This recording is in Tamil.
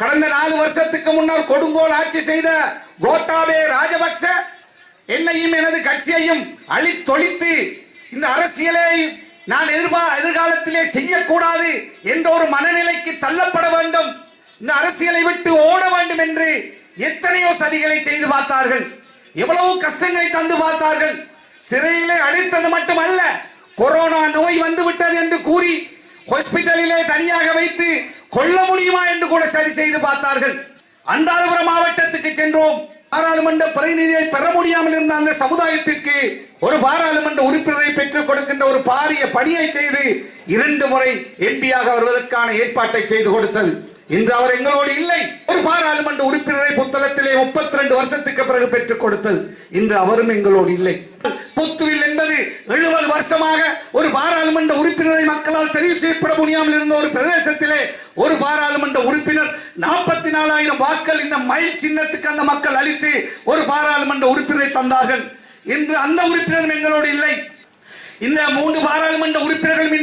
கடந்த நாலு வருஷத்துக்கு முன்னால் கொடுங்கோல் ஆட்சி செய்த கோட்டாபே ராஜபக்ச என்னையும் எனது கட்சியையும் அழித்தொழித்து இந்த அரசியலை நான் எதிர்பா எதிர்காலத்திலே செய்யக்கூடாது என்ற ஒரு மனநிலைக்கு தள்ளப்பட வேண்டும். இந்த அரசியலை விட்டு ஓட வேண்டும் என்று எத்தனையோ சதிகளை செய்து பார்த்தார்கள். எவ்வளவு கஷ்டங்களை தந்து பார்த்தார்கள். சிறையிலே அடைத்தது மட்டுமல்ல கொரோனா நோய் வந்துவிட்டது என்று கூறி ஹாஸ்பிட்டலிலே தனியாக வைத்து கொல்ல முடியுமா என்று கூட சரி செய்து பார்த்தார்கள். அந்தாதபுரம் மாவட்டத்துக்கு சென்றோம். பாராளுமன்ற பிரதிநிதியை பெற முடியாமல் இருந்த அந்த சமுதாயத்திற்கு ஒரு பாராளுமன்ற உறுப்பினரை பெற்றுக் கொடுக்கின்ற ஒரு பாரிய பணியை செய்து இரண்டு முறை எம்பியாக வருவதற்கான ஏற்பாட்டை செய்து கொடுத்தது. இன்று அவர் எங்களோடு இல்லை. ஒரு பாராளுமன்ற உறுப்பினரை புத்தகத்திலே முப்பத்தி ரெண்டு வருஷத்துக்கு பிறகு பெற்றுக் கொடுத்தது. இன்று அவரும் எங்களோடு இல்லை. எழுபது வருஷமாக ஒரு பாராளுமன்ற உறுப்பினரை மக்களால் தெரிவு செய்யப்பட முடியாமல் இருந்த ஒரு பிரதேசத்திலே ஒரு பாராளுமன்ற உறுப்பினர் நாற்பத்தி நாலாயிரம் வாக்கள் இந்த மயில் சின்னத்துக்கு அந்த மக்கள் அளித்து ஒரு பாராளுமன்ற உறுப்பினரை தந்தார்கள். இன்று அந்த உறுப்பினரும் எங்களோடு இல்லை. இந்த மூன்று பாராளுமன்ற உறுப்பினர்களும்